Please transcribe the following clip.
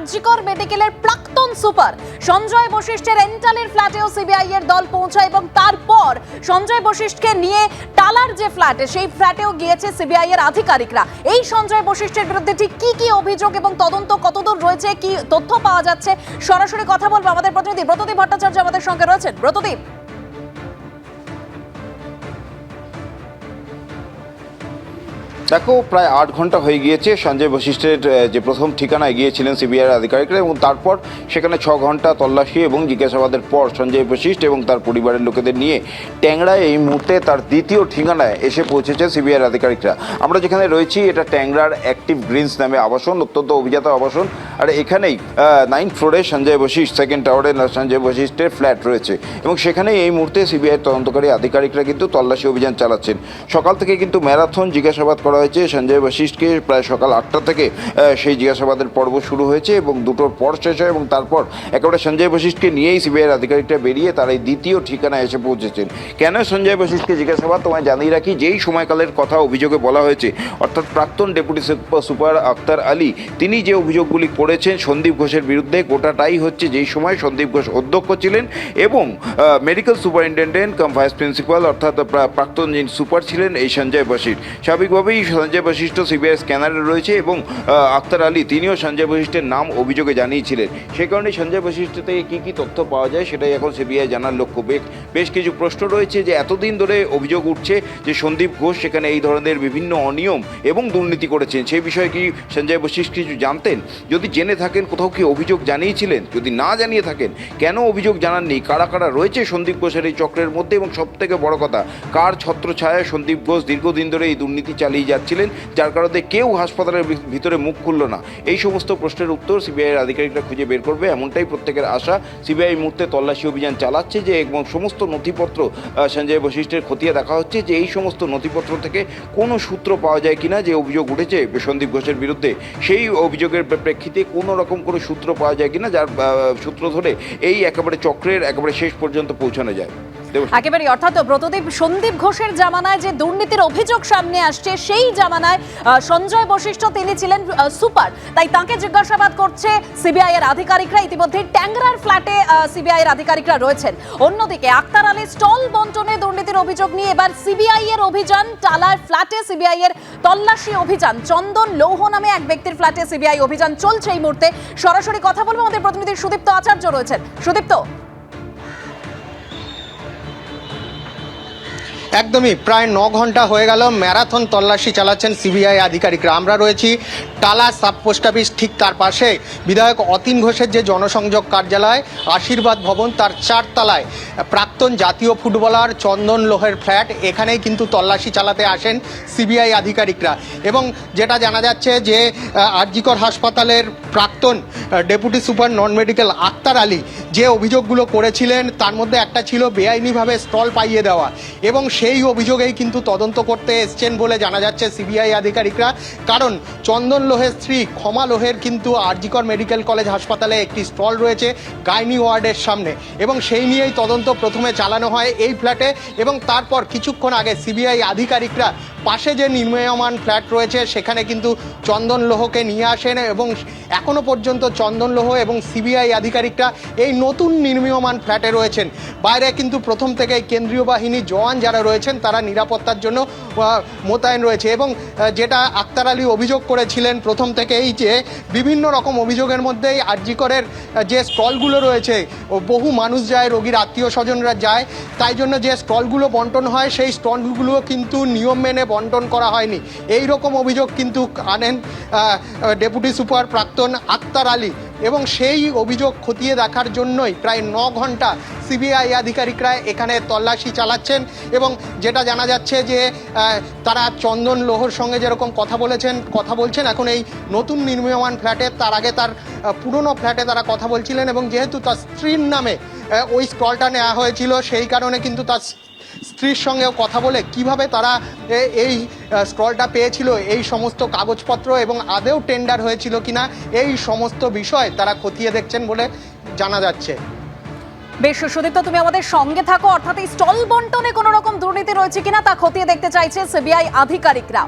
আরজিকর মেডিকেলের প্রাক্তন সুপার সঞ্জয় বশিষ্ঠের এন্টালের ফ্ল্যাটেও সিবিআই এর দল পৌঁছায় এবং তারপর সঞ্জয় বশিষ্ঠকে নিয়ে টালার যে ফ্ল্যাটে, সেই ফ্ল্যাটেও গিয়েছে সিবিআই এর আধিকারিকরা। এই সঞ্জয় বশিষ্ঠের বিরুদ্ধে ঠিক কি কি অভিযোগ এবং তদন্ত কতদূর রয়েছে, কি তথ্য পাওয়া যাচ্ছে, সরাসরি কথা বলব আমাদের প্রতিনিধি ব্রতদীপ ভট্টাচার্য আমাদের সঙ্গে রয়েছেন। ব্রতদীপ। দেখো, প্রায় আট ঘণ্টা হয়ে গিয়েছে সঞ্জয় বশিষ্ঠের যে প্রথম ঠিকানায় গিয়েছিলেন সিবিআই আধিকারিকরা এবং তারপর সেখানে ছ ঘণ্টা তল্লাশি এবং জিজ্ঞাসাবাদের পর সঞ্জয় বশিষ্ঠ এবং তার পরিবারের লোকেদের নিয়ে ট্যাংরায় এই মুহূর্তে তার দ্বিতীয় ঠিকানায় এসে পৌঁছেছে সিবিআই আধিকারিকরা। আমরা যেখানে রয়েছি, এটা ট্যাংরার অ্যাক্টিভ গ্রিনস নামে আবাসন, অত্যন্ত অভিজাত আবাসন। আর এখানেই নাইন ফ্লোরে সঞ্জয় বশিষ্ঠ, সেকেন্ড টাওয়ারে সঞ্জয় বশিষ্ঠের ফ্ল্যাট রয়েছে এবং সেখানেই এই মুহূর্তে সিবিআই তদন্তকারী আধিকারিকরা কিন্তু তল্লাশি অভিযান চালাচ্ছেন। সকাল থেকে কিন্তু ম্যারাথন জিজ্ঞাসাবাদ করা হয়েছে। সঞ্জয় বশিষ্ঠকে প্রায় সকাল আটটা থেকে সেই জিজ্ঞাসাবাদের পর্ব শুরু হয়েছে এবং দুটোর পর শেষ হয় এবং তারপর একেবারে সঞ্জয় বশিষ্ঠকে নিয়েই সিবিআইয়ের আধিকারিকরা বেরিয়ে তার এই দ্বিতীয় ঠিকানায় এসে পৌঁছেছেন। কেন সঞ্জয় বশিষ্ঠকে জিজ্ঞাসাবাদ? তোমায় জানিয়ে রাখি, যেই সময়কালের কথা অভিযোগে বলা হয়েছে, অর্থাৎ প্রাক্তন ডেপুটি সুপার- আক্তার আলী, তিনি যে অভিযোগগুলি করেছেন সন্দীপ ঘোষের বিরুদ্ধে, গোটাটাই হচ্ছে যেই সময় সন্দীপ ঘোষ অধ্যক্ষ ছিলেন এবং medical superintendent, cum vice principal, অর্থাৎ প্রা- প্রাক্তন যিনি সুপার ছিলেন, এই সঞ্জয় বশির স্বাভাবিকভাবেই সঞ্জয় বশিষ্ঠ সিবিআই স্ক্যানারে রয়েছে এবং আক্তার আলী তিনিও সঞ্জয় বশিষ্ঠের নাম অভিযোগে জানিয়েছিলেন। সেই কারণে সঞ্জয় বশিষ্ঠ থেকে কী কী তথ্য পাওয়া যায় সেটাই এখন সিবিআই জানার লক্ষ্য। বেশ বেশ কিছু প্রশ্ন রয়েছে যে এতদিন ধরে অভিযোগ উঠছে যে সন্দীপ ঘোষ সেখানে এই ধরনের বিভিন্ন অনিয়ম এবং দুর্নীতি করেছেন। সেই বিষয়ে কি সঞ্জয় বশিষ্ঠ কিছু জানতেন? যদি জেনে থাকেন, কোথাও কি অভিযোগ জানিয়েছিলেন? যদি না জানিয়ে থাকেন, কেন অভিযোগ জানাননি? কারা কারা রয়েছে সন্দীপ ঘোষের এই চক্রের মধ্যে? এবং সব থেকে বড় কথা, কার ছত্রছায়ায় সন্দীপ ঘোষ দীর্ঘদিন ধরে এই দুর্নীতি চালিয়ে যাচ্ছিলেন, যার কারণে কেউ হাসপাতালের ভিতরে মুখ খুলল না এই সমস্ত প্রশ্নের উত্তর সিবিআইয়ের আধিকারিকরা খুঁজে বের করবে, এমনটাই প্রত্যেকের আশা সিবিআই মুহূর্তে তল্লাশি অভিযান চালাচ্ছে যে এবং সমস্ত নথিপত্র সঞ্জয় বশিষ্ঠের খতিয়ে দেখা হচ্ছে যে এই সমস্ত নথিপত্র থেকে কোনো সূত্র পাওয়া যায় কিনা, যে অভিযোগ উঠেছে সন্দীপ ঘোষের বিরুদ্ধে, সেই অভিযোগের প্রেক্ষিতে কোনো রকম কোনো সূত্র পাওয়া যায় কিনা, যার সূত্র ধরে এই একেবারে চক্রের একেবারে শেষ পর্যন্ত পৌঁছানো যায়। একেবারে অর্থাৎ ব্রতদীপ সন্দীপ ঘোষের জামানায় যে দুর্নীতির অভিযোগ সামনে আসছে, সেই জামানায় সঞ্জয় বশিষ্ঠ তিনি ছিলেন সুপার। তাই তাকে জিজ্ঞাসাবাদ করছে সিবিআই এর আধিকারিকরা। ইতিমধ্যে ট্যাংরার ফ্ল্যাটে সিবিআই এর আধিকারিকরা রয়েছেন। অন্যদিকে আক্তার আলী স্টল বন্টনে দুর্নীতির অভিযোগ নিয়ে এবার সিবিআই এর অভিযান, টালার ফ্ল্যাটে সিবিআই এর তল্লাশি অভিযান। চন্দন লৌহ নামে এক ব্যক্তির ফ্ল্যাটে সিবিআই অভিযান চলছে এই মুহূর্তে। সরাসরি কথা বলব আমাদের প্রতিনিধি সুদীপ্ত আচার্য রয়েছেন। সুদীপ্ত? একদমই প্রায় ন ঘণ্টা হয়ে গেল ম্যারাথন তল্লাশি চালাচ্ছেন সিবিআই আধিকারিকরা। আমরা রয়েছি টালা সাব পোস্ট অফিস ঠিক তার পাশে। বিধায়ক অতীন ঘোষের যে জনসংযোগ কার্যালয়, আশীর্বাদ ভবন তার চারতলায়। প্রাক্তন জাতীয় ফুটবলার চন্দন লোহের ফ্ল্যাট, এখানেই কিন্তু তল্লাশি চালাতে আসেন সিবিআই আধিকারিকরা। এবং যেটা জানা যাচ্ছে যে আরজিকর হাসপাতালের প্রাক্তন deputy super non medical Akhtar Ali যে অভিযোগগুলো করেছিলেন, তার মধ্যে একটা ছিল বেআইনিভাবে স্টল পাইয়ে দেওয়া এবং সেই অভিযোগেই কিন্তু তদন্ত করতে এসছেন বলে জানা যাচ্ছে সিবিআই আধিকারিকরা। কারণ চন্দন লোহের স্ত্রী ক্ষমা লোহের কিন্তু আরজিকর মেডিকেল কলেজ হাসপাতালে একটি স্টল রয়েছে গাইনি ওয়ার্ডের সামনে এবং সেই নিয়েই তদন্ত প্রথমে চালানো হয় এই ফ্ল্যাটে এবং তারপর কিছুক্ষণ আগে সিবিআই আধিকারিকরা পাশে যে নির্মীয়মান ফ্ল্যাট রয়েছে, সেখানে কিন্তু চন্দন লোহকে নিয়ে আসেন এবং এখনও পর্যন্ত চন্দন লোহ এবং সিবিআই আধিকারিকরা এই নতুন নির্মীয়মান ফ্ল্যাটে রয়েছেন। বাইরে কিন্তু প্রথম থেকেই কেন্দ্রীয় বাহিনী জওয়ান যারা রয়েছেন, তারা নিরাপত্তার জন্য মোতায়েন রয়েছে এবং যেটা আক্তার আলী অভিযোগ করেছিলেন প্রথম থেকেই যে বিভিন্ন রকম অভিযোগের মধ্যেই আরজিকরের যে স্টলগুলো রয়েছে বহু মানুষ যায়, রোগীর আত্মীয় স্বজনরা যায়, তাই জন্য যে স্টলগুলো বন্টন হয়, সেই স্টলগুলো কিন্তু নিয়ম মেনে বন্টন করা হয়নি। এই রকম অভিযোগ কিন্তু আনেন ডেপুটি সুপার প্রাক্তন আক্তার আলী এবং সেই অভিযোগ খতিয়ে দেখার জন্যই প্রায় ন ঘণ্টা সিবিআই আধিকারিকরা এখানে তল্লাশি চালাচ্ছেন এবং যেটা জানা যাচ্ছে যে তারা চন্দন লোহর সঙ্গে যেরকম কথা বলেছেন, কথা বলছেন, এখন এই নতুন নির্মীয়মান ফ্ল্যাটে তার আগে তার পুরনো ফ্ল্যাটে তারা কথা বলছিলেন এবং যেহেতু তার স্ত্রীর নামে ওই স্টলটা নেওয়া হয়েছিল, সেই কারণে কিন্তু তার স্ত্রীর সঙ্গেও কথা বলে কীভাবে তারা এই স্ক্রলটা পেয়েছিল, এই সমস্ত কাগজপত্র এবং আদেও টেন্ডার হয়েছিল কিনা, এই সমস্ত বিষয় তারা খতিয়ে দেখছেন বলে জানা যাচ্ছে। বেশ, সুদীপ্ত, তুমি আমাদের সঙ্গে থাকো। অর্থাৎ এই স্টল বন্টনে কোনো রকম দুর্নীতি রয়েছে কিনা তা খতিয়ে দেখতে চাইছে সিবিআই আধিকারিকরা।